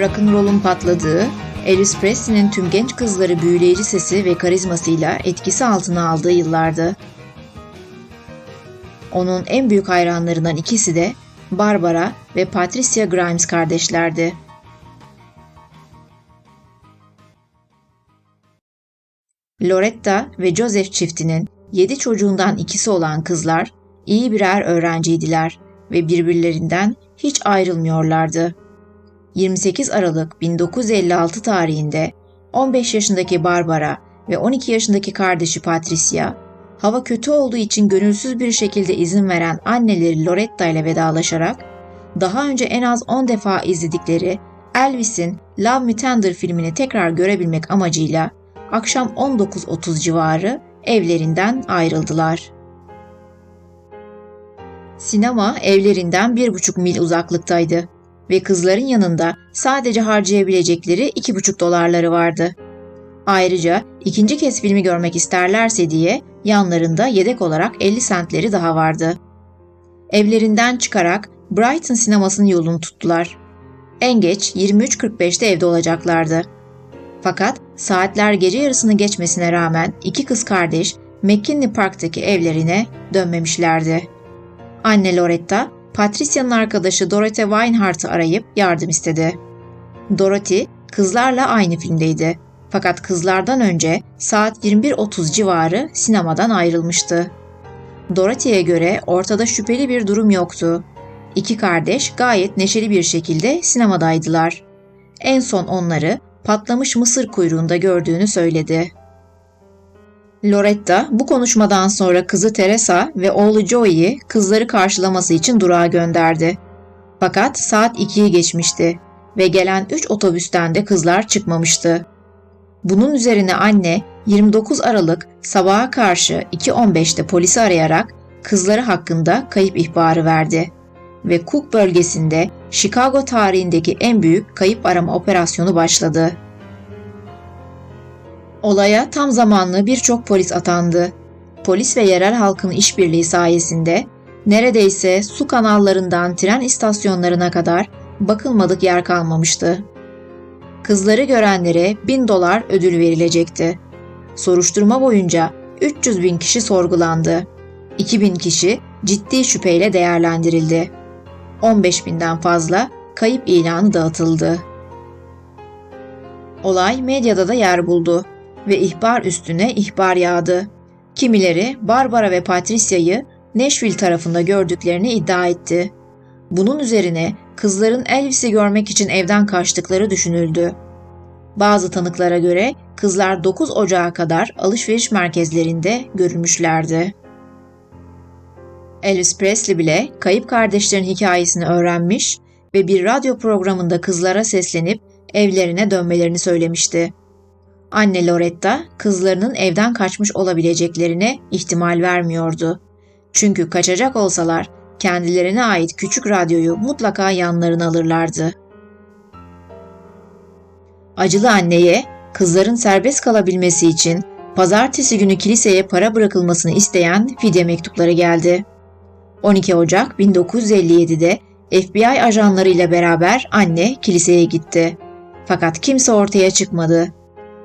Rock'n'roll'un patladığı, Elvis Presley'nin tüm genç kızları büyüleyici sesi ve karizmasıyla etkisi altına aldığı yıllardı. Onun en büyük hayranlarından ikisi de Barbara ve Patricia Grimes kardeşlerdi. Loretta ve Joseph çiftinin yedi çocuğundan ikisi olan kızlar iyi birer öğrenciydiler ve birbirlerinden hiç ayrılmıyorlardı. 28 Aralık 1956 tarihinde 15 yaşındaki Barbara ve 12 yaşındaki kardeşi Patricia, hava kötü olduğu için gönülsüz bir şekilde izin veren anneleri Loretta ile vedalaşarak, daha önce en az 10 defa izledikleri Elvis'in Love Me Tender filmini tekrar görebilmek amacıyla akşam 19.30 civarı evlerinden ayrıldılar. Sinema evlerinden bir buçuk mil uzaklıktaydı ve kızların yanında sadece harcayabilecekleri iki buçuk dolarları vardı. Ayrıca ikinci kez filmi görmek isterlerse diye yanlarında yedek olarak 50 sentleri daha vardı. Evlerinden çıkarak Brighton sinemasının yolunu tuttular. En geç 23.45'te evde olacaklardı. Fakat saatler gece yarısını geçmesine rağmen iki kız kardeş McKinley Park'taki evlerine dönmemişlerdi. Anne Loretta, Patricia'nın arkadaşı Dorothy Winehart'ı arayıp yardım istedi. Dorothy, kızlarla aynı filmdeydi. Fakat kızlardan önce saat 21.30 civarı sinemadan ayrılmıştı. Dorothy'ye göre ortada şüpheli bir durum yoktu. İki kardeş gayet neşeli bir şekilde sinemadaydılar. En son onları patlamış mısır kuyruğunda gördüğünü söyledi. Loretta bu konuşmadan sonra kızı Teresa ve oğlu Joey'i kızları karşılaması için durağa gönderdi. Fakat saat 2'yi geçmişti ve gelen 3 otobüsten de kızlar çıkmamıştı. Bunun üzerine anne 29 Aralık sabaha karşı 2.15'te polisi arayarak kızları hakkında kayıp ihbarı verdi ve Cook bölgesinde Chicago tarihindeki en büyük kayıp arama operasyonu başladı. Olaya tam zamanlı birçok polis atandı. Polis ve yerel halkın işbirliği sayesinde neredeyse su kanallarından tren istasyonlarına kadar bakılmadık yer kalmamıştı. Kızları görenlere 1000 dolar ödül verilecekti. Soruşturma boyunca 300 bin kişi sorgulandı. 2000 kişi ciddi şüpheyle değerlendirildi. 15 binden fazla kayıp ilanı dağıtıldı. Olay medyada da yer buldu ve ihbar üstüne ihbar yağdı. Kimileri Barbara ve Patricia'yı Nashville tarafında gördüklerini iddia etti. Bunun üzerine kızların Elvis'i görmek için evden kaçtıkları düşünüldü. Bazı tanıklara göre kızlar 9 Ocağı kadar alışveriş merkezlerinde görülmüşlerdi. Elvis Presley bile kayıp kardeşlerin hikayesini öğrenmiş ve bir radyo programında kızlara seslenip evlerine dönmelerini söylemişti. Anne Loretta kızlarının evden kaçmış olabileceklerine ihtimal vermiyordu. Çünkü kaçacak olsalar kendilerine ait küçük radyoyu mutlaka yanlarına alırlardı. Acılı anneye kızların serbest kalabilmesi için pazartesi günü kiliseye para bırakılmasını isteyen fidye mektupları geldi. 12 Ocak 1957'de FBI ajanlarıyla beraber anne kiliseye gitti. Fakat kimse ortaya çıkmadı.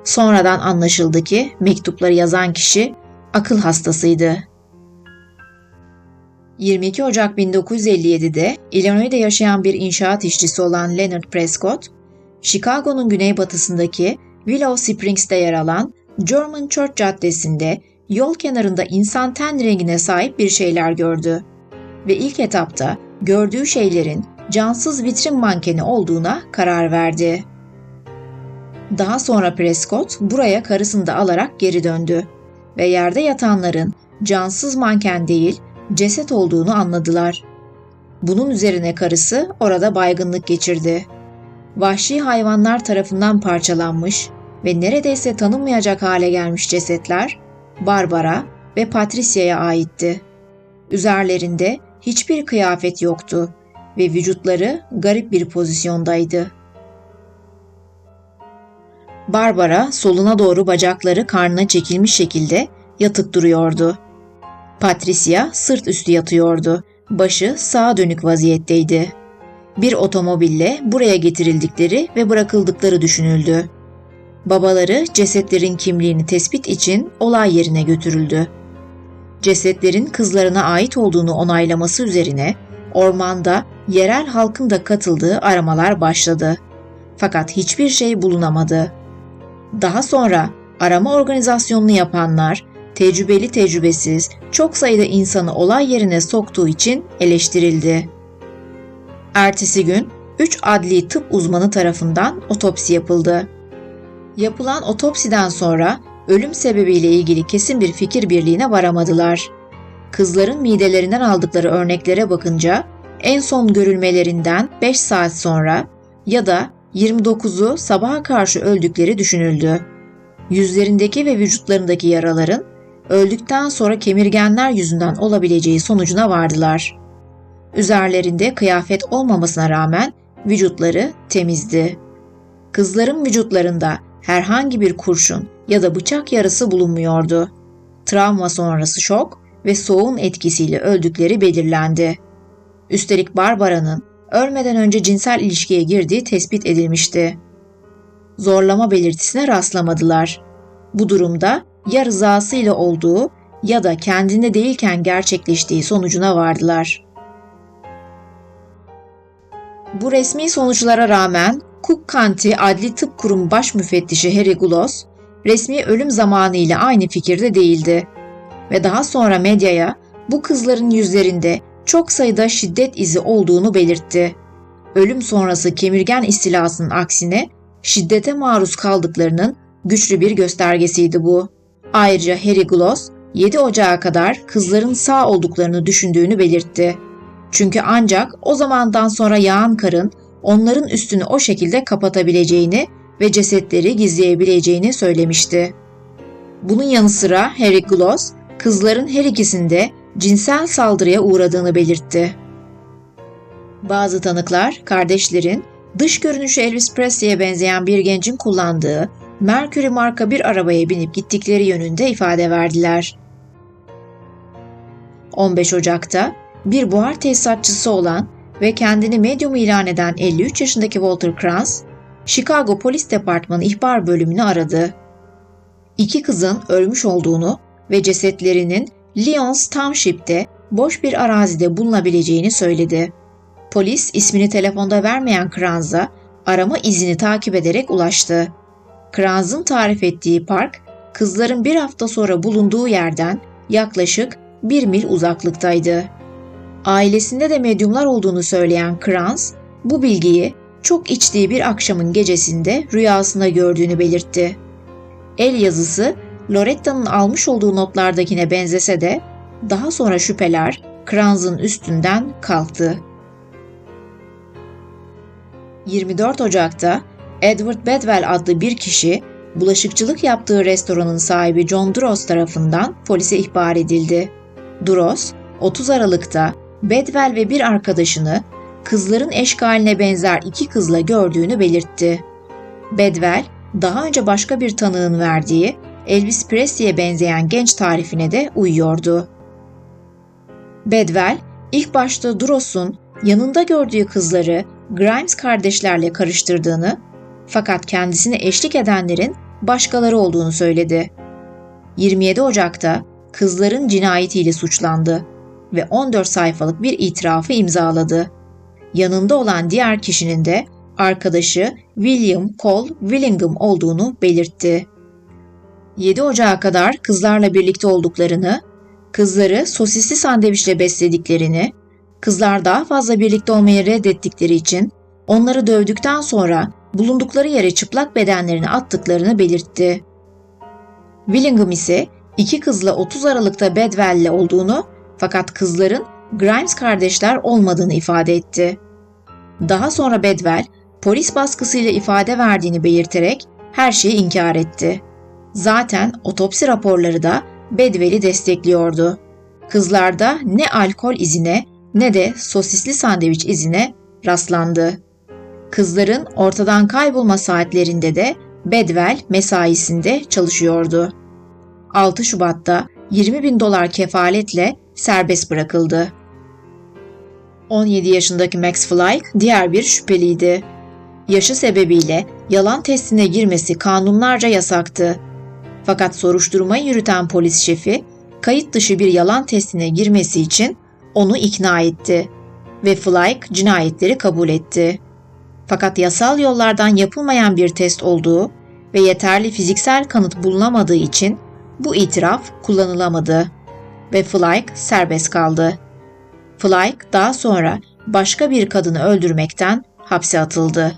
Sonradan anlaşıldı ki mektupları yazan kişi akıl hastasıydı. 22 Ocak 1957'de Illinois'da yaşayan bir inşaat işçisi olan Leonard Prescott, Chicago'nun güneybatısındaki Willow Springs'te yer alan German Church Caddesi'nde yol kenarında insan ten rengine sahip bir şeyler gördü. Ve ilk etapta gördüğü şeylerin cansız vitrin mankeni olduğuna karar verdi. Daha sonra Prescott buraya karısını da alarak geri döndü ve yerde yatanların cansız manken değil ceset olduğunu anladılar. Bunun üzerine karısı orada baygınlık geçirdi. Vahşi hayvanlar tarafından parçalanmış ve neredeyse tanınmayacak hale gelmiş cesetler Barbara ve Patricia'ya aitti. Üzerlerinde hiçbir kıyafet yoktu ve vücutları garip bir pozisyondaydı. Barbara soluna doğru bacakları karnına çekilmiş şekilde yatık duruyordu. Patricia sırt üstü yatıyordu. Başı sağa dönük vaziyetteydi. Bir otomobille buraya getirildikleri ve bırakıldıkları düşünüldü. Babaları cesetlerin kimliğini tespit için olay yerine götürüldü. Cesetlerin kızlarına ait olduğunu onaylaması üzerine ormanda yerel halkın da katıldığı aramalar başladı. Fakat hiçbir şey bulunamadı. Daha sonra arama organizasyonunu yapanlar tecrübeli tecrübesiz çok sayıda insanı olay yerine soktuğu için eleştirildi. Ertesi gün 3 adli tıp uzmanı tarafından otopsi yapıldı. Yapılan otopsiden sonra ölüm sebebiyle ilgili kesin bir fikir birliğine varamadılar. Kızların midelerinden aldıkları örneklere bakınca en son görülmelerinden 5 saat sonra ya da 29'u sabaha karşı öldükleri düşünüldü. Yüzlerindeki ve vücutlarındaki yaraların öldükten sonra kemirgenler yüzünden olabileceği sonucuna vardılar. Üzerlerinde kıyafet olmamasına rağmen vücutları temizdi. Kızların vücutlarında herhangi bir kurşun ya da bıçak yarası bulunmuyordu. Travma sonrası şok ve soğuğun etkisiyle öldükleri belirlendi. Üstelik Barbara'nın ölmeden önce cinsel ilişkiye girdiği tespit edilmişti. Zorlama belirtisine rastlamadılar. Bu durumda ya rızasıyla olduğu ya da kendinde değilken gerçekleştiği sonucuna vardılar. Bu resmi sonuçlara rağmen Cook County Adli Tıp Kurumu Baş Müfettişi Harry Glos, resmi ölüm zamanı ile aynı fikirde değildi ve daha sonra medyaya bu kızların yüzlerinde çok sayıda şiddet izi olduğunu belirtti. Ölüm sonrası kemirgen istilasının aksine şiddete maruz kaldıklarının güçlü bir göstergesiydi bu. Ayrıca Harry Gloss 7 Ocağı kadar kızların sağ olduklarını düşündüğünü belirtti. Çünkü ancak o zamandan sonra yağan karın onların üstünü o şekilde kapatabileceğini ve cesetleri gizleyebileceğini söylemişti. Bunun yanı sıra Harry Gloss, kızların her ikisinde cinsel saldırıya uğradığını belirtti. Bazı tanıklar, kardeşlerin dış görünüşü Elvis Presley'e benzeyen bir gencin kullandığı Mercury marka bir arabaya binip gittikleri yönünde ifade verdiler. 15 Ocak'ta bir buhar tesisatçısı olan ve kendini medyum ilan eden 53 yaşındaki Walter Kranz, Chicago Polis Departmanı ihbar bölümünü aradı. İki kızın ölmüş olduğunu ve cesetlerinin Lyons Township'te boş bir arazide bulunabileceğini söyledi. Polis ismini telefonda vermeyen Kranz'a arama izini takip ederek ulaştı. Kranz'ın tarif ettiği park, kızların bir hafta sonra bulunduğu yerden yaklaşık bir mil uzaklıktaydı. Ailesinde de medyumlar olduğunu söyleyen Kranz, bu bilgiyi çok içtiği bir akşamın gecesinde rüyasında gördüğünü belirtti. El yazısı Loretta'nın almış olduğu notlardakine benzese de daha sonra şüpheler Kranz'ın üstünden kalktı. 24 Ocak'ta Edward Bedwell adlı bir kişi bulaşıkçılık yaptığı restoranın sahibi John Duros tarafından polise ihbar edildi. Duros, 30 Aralık'ta Bedwell ve bir arkadaşını kızların eşkaline benzer iki kızla gördüğünü belirtti. Bedwell, daha önce başka bir tanığın verdiği Elvis Presley'e benzeyen genç tarifine de uyuyordu. Bedwell, ilk başta Duros'un yanında gördüğü kızları Grimes kardeşlerle karıştırdığını fakat kendisine eşlik edenlerin başkaları olduğunu söyledi. 27 Ocak'ta kızların cinayetiyle suçlandı ve 14 sayfalık bir itirafı imzaladı. Yanında olan diğer kişinin de arkadaşı William Cole Willingham olduğunu belirtti. 7 Ocağı kadar kızlarla birlikte olduklarını, kızları sosisli sandviçle beslediklerini, kızlar daha fazla birlikte olmayı reddettikleri için onları dövdükten sonra bulundukları yere çıplak bedenlerini attıklarını belirtti. Willingham ise iki kızla 30 Aralık'ta Bedwell'le olduğunu fakat kızların Grimes kardeşler olmadığını ifade etti. Daha sonra Bedwell polis baskısıyla ifade verdiğini belirterek her şeyi inkar etti. Zaten otopsi raporları da Bedwell'i destekliyordu. Kızlarda ne alkol izine ne de sosisli sandviç izine rastlandı. Kızların ortadan kaybolma saatlerinde de Bedwell mesaisinde çalışıyordu. 6 Şubat'ta 20 bin dolar kefaletle serbest bırakıldı. 17 yaşındaki Max Flyke diğer bir şüpheliydi. Yaşı sebebiyle yalan testine girmesi kanunlarca yasaktı. Fakat soruşturmayı yürüten polis şefi kayıt dışı bir yalan testine girmesi için onu ikna etti ve Flyke cinayetleri kabul etti. Fakat yasal yollardan yapılmayan bir test olduğu ve yeterli fiziksel kanıt bulunamadığı için bu itiraf kullanılamadı ve Flyke serbest kaldı. Flyke daha sonra başka bir kadını öldürmekten hapse atıldı.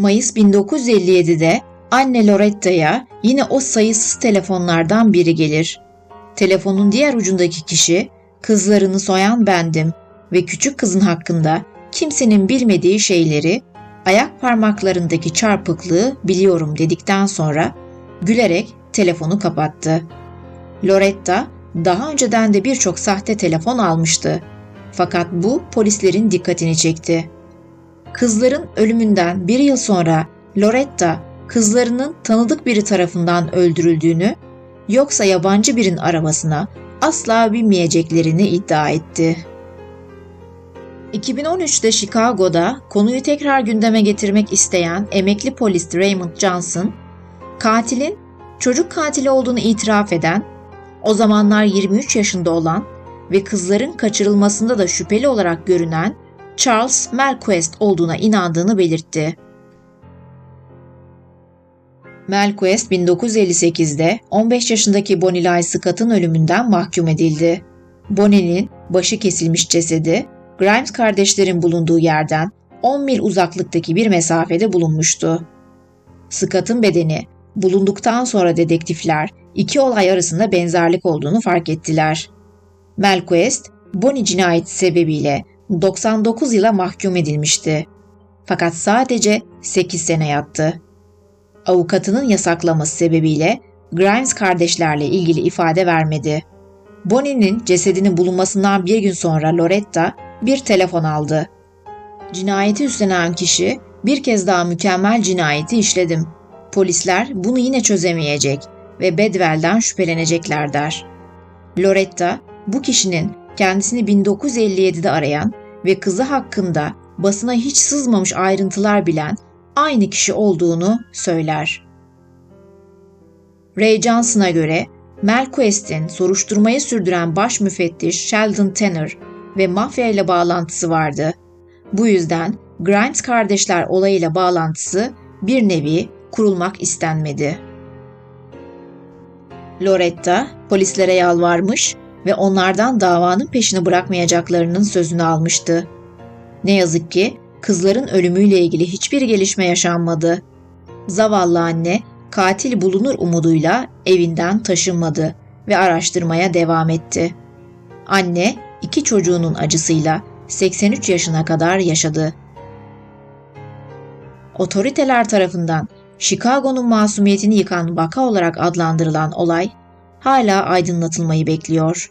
Mayıs 1957'de anne Loretta'ya yine o sayısız telefonlardan biri gelir. Telefonun diğer ucundaki kişi kızlarını soyan bendim ve küçük kızın hakkında kimsenin bilmediği şeyleri ayak parmaklarındaki çarpıklığı biliyorum dedikten sonra gülerek telefonu kapattı. Loretta daha önceden de birçok sahte telefon almıştı. Fakat bu polislerin dikkatini çekti. Kızların ölümünden bir yıl sonra Loretta kızlarının tanıdık biri tarafından öldürüldüğünü yoksa yabancı birinin arabasına asla binmeyeceklerini iddia etti. 2013'te Chicago'da konuyu tekrar gündeme getirmek isteyen emekli polis Raymond Johnson, katilin çocuk katili olduğunu itiraf eden, o zamanlar 23 yaşında olan ve kızların kaçırılmasında da şüpheli olarak görünen Charles Melquest olduğuna inandığını belirtti. Melquest 1958'de 15 yaşındaki Bonnie Scott'ın ölümünden mahkum edildi. Bonnie'nin başı kesilmiş cesedi Grimes kardeşlerin bulunduğu yerden 10 mil uzaklıktaki bir mesafede bulunmuştu. Scott'ın bedeni bulunduktan sonra dedektifler iki olay arasında benzerlik olduğunu fark ettiler. Melquest, Bonnie cinayeti sebebiyle 99 yıla mahkum edilmişti. Fakat sadece 8 sene yattı. Avukatının yasaklaması sebebiyle Grimes kardeşlerle ilgili ifade vermedi. Bonnie'nin cesedinin bulunmasından bir gün sonra Loretta bir telefon aldı. Cinayeti üstlenen kişi bir kez daha mükemmel cinayeti işledim. Polisler bunu yine çözemeyecek ve Bedwell'den şüphelenecekler der. Loretta bu kişinin kendisini 1957'de arayan ve kızı hakkında basına hiç sızmamış ayrıntılar bilen aynı kişi olduğunu söyler. Ray Johnson'a göre Melquest'in soruşturmayı sürdüren baş müfettiş Sheldon Tanner ve mafya ile bağlantısı vardı. Bu yüzden Grimes kardeşler olayıyla bağlantısı bir nevi kurulmak istenmedi. Loretta polislere yalvarmış ve onlardan davanın peşini bırakmayacaklarının sözünü almıştı. Ne yazık ki kızların ölümüyle ilgili hiçbir gelişme yaşanmadı. Zavallı anne katil bulunur umuduyla evinden taşınmadı ve araştırmaya devam etti. Anne iki çocuğunun acısıyla 83 yaşına kadar yaşadı. Otoriteler tarafından Chicago'nun masumiyetini yıkan vaka olarak adlandırılan olay hala aydınlatılmayı bekliyor.